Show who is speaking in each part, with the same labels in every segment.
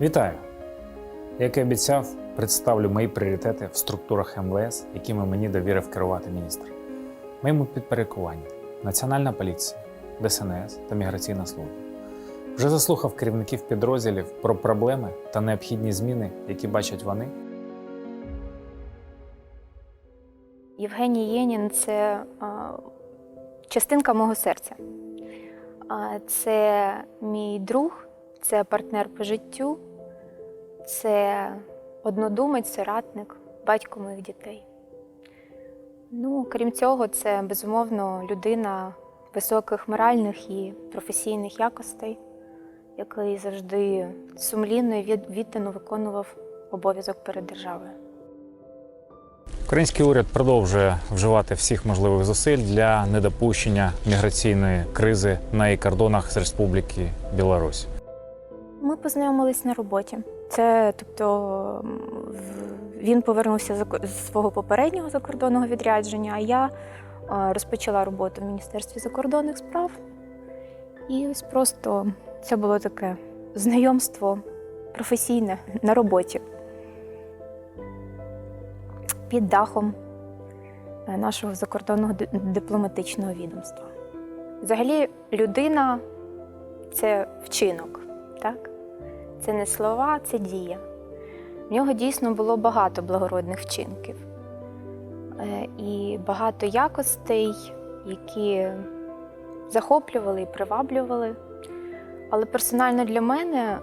Speaker 1: Вітаю! Як і обіцяв, представлю мої пріоритети в структурах МВС, якими мені довірив керувати міністр. Моєму підпорядкуванні Національна поліція, ДСНС та міграційна служба. Вже заслухав керівників підрозділів про проблеми та необхідні зміни, які бачать вони.
Speaker 2: Євгеній Єнін це а, частинка мого серця. А, Це мій друг, це партнер по життю, це однодумець, соратник, батько моїх дітей. Ну, крім цього, це безумовно людина високих моральних і професійних якостей, який завжди сумлінно і від- віддано виконував обов'язок перед державою.
Speaker 1: Український уряд продовжує вживати всіх можливих зусиль для недопущення міграційної кризи на її кордонах з Республіки Білорусь.
Speaker 2: Ми познайомились на роботі. Це тобто він повернувся з свого попереднього закордонного відрядження, а я розпочала роботу в Міністерстві закордонних справ. І ось просто це було таке знайомство професійне на роботі під дахом е, нашого закордонного дипломатичного відомства. Взагалі, людина це вчинок, так? Це не слова, це дія. В нього дійсно було багато благородних вчинків Е, і багато якостей, які захоплювали і приваблювали. Але персонально для мене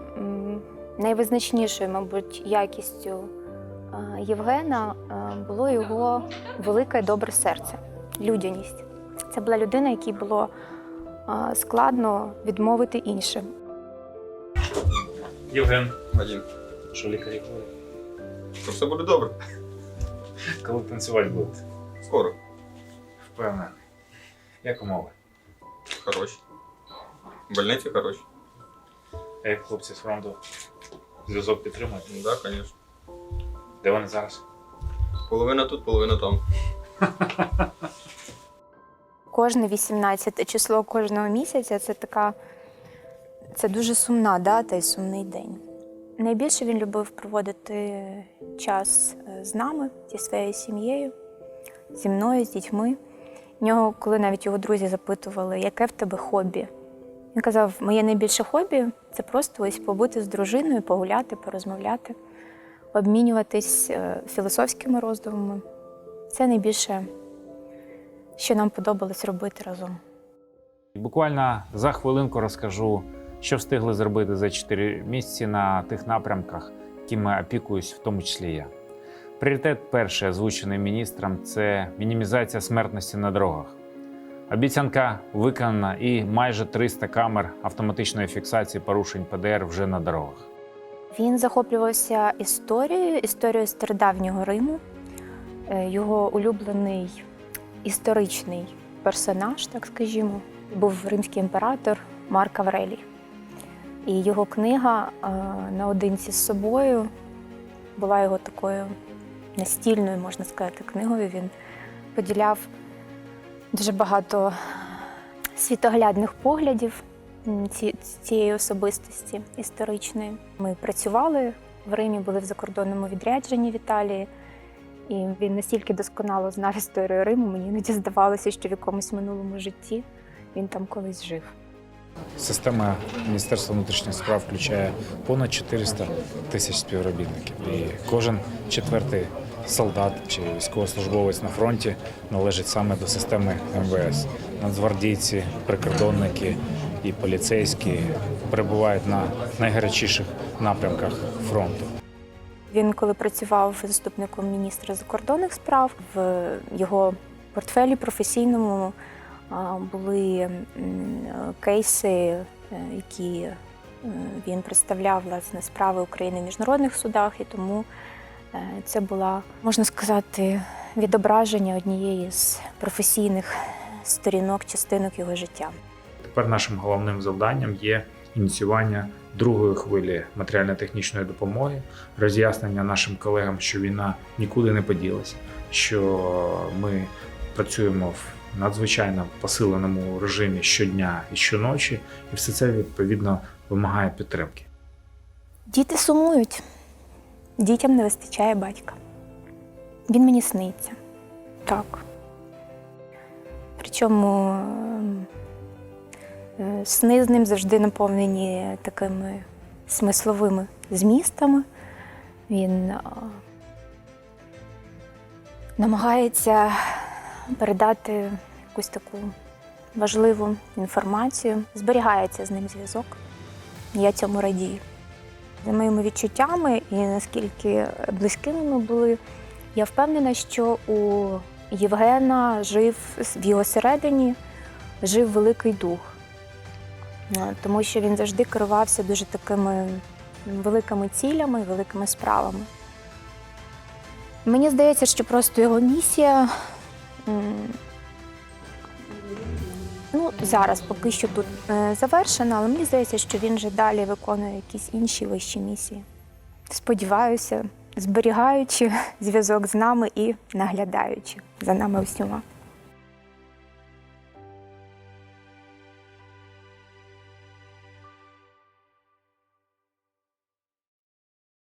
Speaker 2: найвизначнішою, мабуть, якістю е, Євгена е, було його велике добре серце, людяність. Це була людина, якій було складно відмовити іншим.
Speaker 1: Євген,
Speaker 3: Вадим,
Speaker 1: що лікарі говорять?
Speaker 3: то все буде добре.
Speaker 1: Коли танцювати будете?
Speaker 3: Скоро.
Speaker 1: Впевнений. Як умови?
Speaker 3: Хороші. В больниці хороші.
Speaker 1: А як хлопці з фронту зв'язок підтримують?
Speaker 3: Ну да, звісно.
Speaker 1: Де вони зараз?
Speaker 3: Половина тут, половина там.
Speaker 2: Кожне 18 число кожного місяця це така це дуже сумна дата і сумний день. Найбільше він любив проводити час е, з нами, зі своєю сім'єю, зі мною, з дітьми. В нього, коли навіть його друзі запитували, яке в тебе хобі, він казав: моє найбільше хобі це просто ось побути з дружиною, погуляти, порозмовляти, обмінюватись е, філософськими роздумами. Це найбільше що нам подобалось робити разом.
Speaker 1: Буквально за хвилинку розкажу, що встигли зробити за 4 місяці на тих напрямках, якими опікуюсь, в тому числі я. Пріоритет перший, озвучений міністром, це мінімізація смертності на дорогах. Обіцянка виконана і майже 300 камер автоматичної фіксації порушень ПДР вже на дорогах.
Speaker 2: Він захоплювався історією, історією стародавнього Риму. Е, Його улюблений історичний персонаж, так скажімо, був римський імператор Марк Аврелій. І його книга е, наодинці з собою була його такою настільною, можна сказати, книгою. Він поділяв дуже багато світоглядних поглядів цієї особистості історичної. Ми працювали в Римі, були в закордонному відрядженні в Італії. І він настільки досконало знав історію Риму, мені іноді здавалося, що в якомусь минулому житті він там колись жив.
Speaker 1: Система Міністерства внутрішніх справ включає понад 400 тисяч співробітників. І кожен четвертий солдат чи військовослужбовець на фронті належить саме до системи МВС. Нацгвардійці, прикордонники і поліцейські перебувають на найгарячіших напрямках фронту.
Speaker 2: Він, коли працював заступником міністра закордонних справ, в його портфелі професійному були кейси, е, які е, він представляв власне справи України в міжнародних судах, і тому е, це була, можна сказати, відображення однієї з професійних сторінок, частинок його життя.
Speaker 1: Тепер нашим головним завданням є ініціювання другої хвилі матеріально-технічної допомоги, роз'яснення нашим колегам, що війна нікуди не поділася, що ми працюємо в надзвичайно посиленому режимі щодня і щоночі, і все це відповідно вимагає підтримки.
Speaker 2: Діти сумують. Дітям не вистачає батька. Він мені сниться. Так. Причому ем, е, сни з ним завжди наповнені такими смисловими змістами. Він намагається передати якусь таку важливу інформацію. Зберігається з ним зв'язок. Я цьому радію. За моїми відчуттями і наскільки близькими ми були, я впевнена, що у Євгена жив в його середині жив великий дух, Е, тому що він завжди керувався дуже такими великими цілями, великими справами. Мені здається, що просто його місія. Ну, зараз поки що тут е, завершена, але мені здається, що він вже далі виконує якісь інші вищі місії. Сподіваюся, зберігаючи зв'язок з нами і наглядаючи за нами усіма.